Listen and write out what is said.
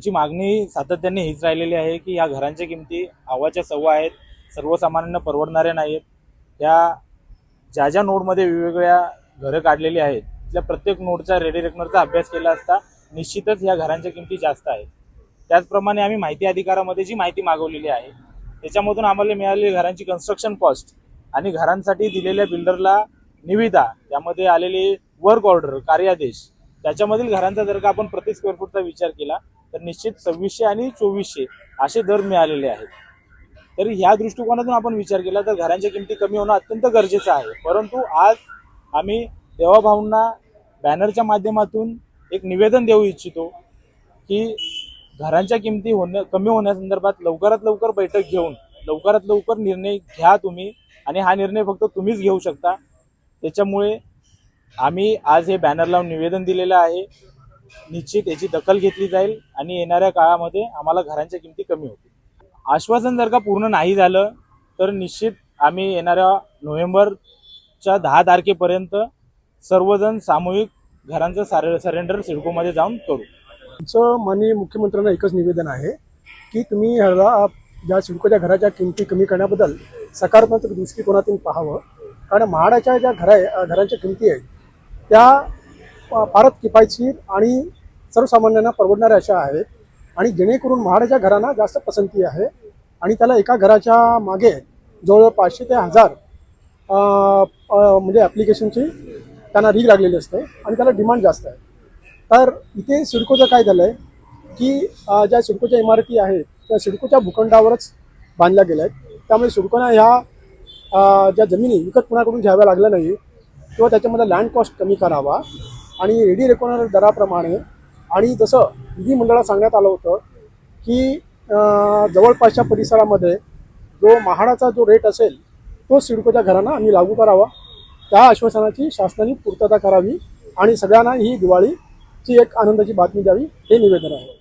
आमची मागणी सातत्याने हीच राहिलेली आहे की या घरांच्या किमती आवाच्या सव्वा आहेत सर्वसामान्यांना परवडणाऱ्या नाहीत या ज्या ज्या नोडमध्ये वेगवेगळ्या घरं काढलेली आहेत त्या प्रत्येक नोडचा रेडी रेकनरचा अभ्यास केला असता निश्चितच या घरांच्या किमती जास्त आहेत. त्याचप्रमाणे आम्ही माहिती अधिकारामध्ये जी माहिती मागवलेली आहे त्याच्यामधून आम्हाला मिळालेली घरांची कन्स्ट्रक्शन कॉस्ट आणि घरांसाठी दिलेल्या बिल्डरला निविदा त्यामध्ये आलेले वर्क ऑर्डर कार्यादेश त्याच्यामधील घरांचा जर का आपण प्रति स्क्वेअर फूटचा विचार केला तर निश्चित सव्वीसशे आणि चोवीसशे असे दर मिळालेले आहेत. तरी ह्या दृष्टिकोनातून आपण विचार केला तर घरांच्या किमती कमी होणं अत्यंत गरजेचं आहे. परंतु आज आम्ही देवाभाऊंना बॅनरच्या माध्यमातून एक निवेदन देऊ इच्छितो की घरांच्या किमती होण्या कमी होण्यासंदर्भात लवकरात लवकर बैठक घेऊन लवकरात लवकर निर्णय घ्या तुम्ही आणि हा निर्णय फक्त तुम्हीच घेऊ शकता. त्याच्यामुळे आम्ही आज हे बॅनर लावून निवेदन दिलेलं आहे. निश्चित याची दखल घेतली जाईल आणि येणाऱ्या काळामध्ये आम्हाला घरांच्या किमती कमी होतील. आश्वासन जर का पूर्ण नाही झालं तर निश्चित आम्ही येणाऱ्या नोव्हेंबरच्या दहा तारखेपर्यंत सर्वजण सामूहिक घरांचं सारे सरेंडर सिडकोमध्ये जाऊन करू. आमचं माननीय मुख्यमंत्र्यांना एकच निवेदन आहे की तुम्ही ह्याला ज्या सिडकोच्या घराच्या किमती कमी करण्याबद्दल सकारात्मक दृष्टिकोनातून पाहावं. कारण म्हाडाच्या ज्या घरा घरांच्या किमती आहेत त्या फारच किफायतशीर आणि सर्वसामान्यांना परवडणाऱ्या अशा आहेत. आणि जेणेकरून म्हाडाच्या घरांना जास्त पसंती आहे. आणि त्याला एका घराच्या मागे जवळ पाचशे ते हजार म्हणजे ॲप्लिकेशनची त्यांना रीग लागलेली असते आणि त्याला डिमांड जास्त आहे. तर इथे सिडकोचं काय झालं आहे की ज्या सिडकोच्या इमारती आहेत त्या सिडकोच्या भूखंडावरच बांधल्या गेल्या आहेत. त्यामुळे सिडकोना ह्या ज्या जमिनी विकत कुणाकडून घ्याव्या लागल्या नाही किंवा त्याच्यामध्ये लँड कॉस्ट कमी करावा. आणि रेडी रेकॉनर दराप्रमाणे आणि जसं विधिमंडळात सांगण्यात आलं होतं की जवळपासच्या परिसरामध्ये जो महाडाचा जो रेट असेल तो सिडकोच्या घरांना आम्ही लागू करावा. त्या आश्वासनाची शासनाने पूर्तता करावी आणि सगळ्यांना ही दिवाळीची एक आनंदाची बातमी द्यावी हे निवेदन आहे.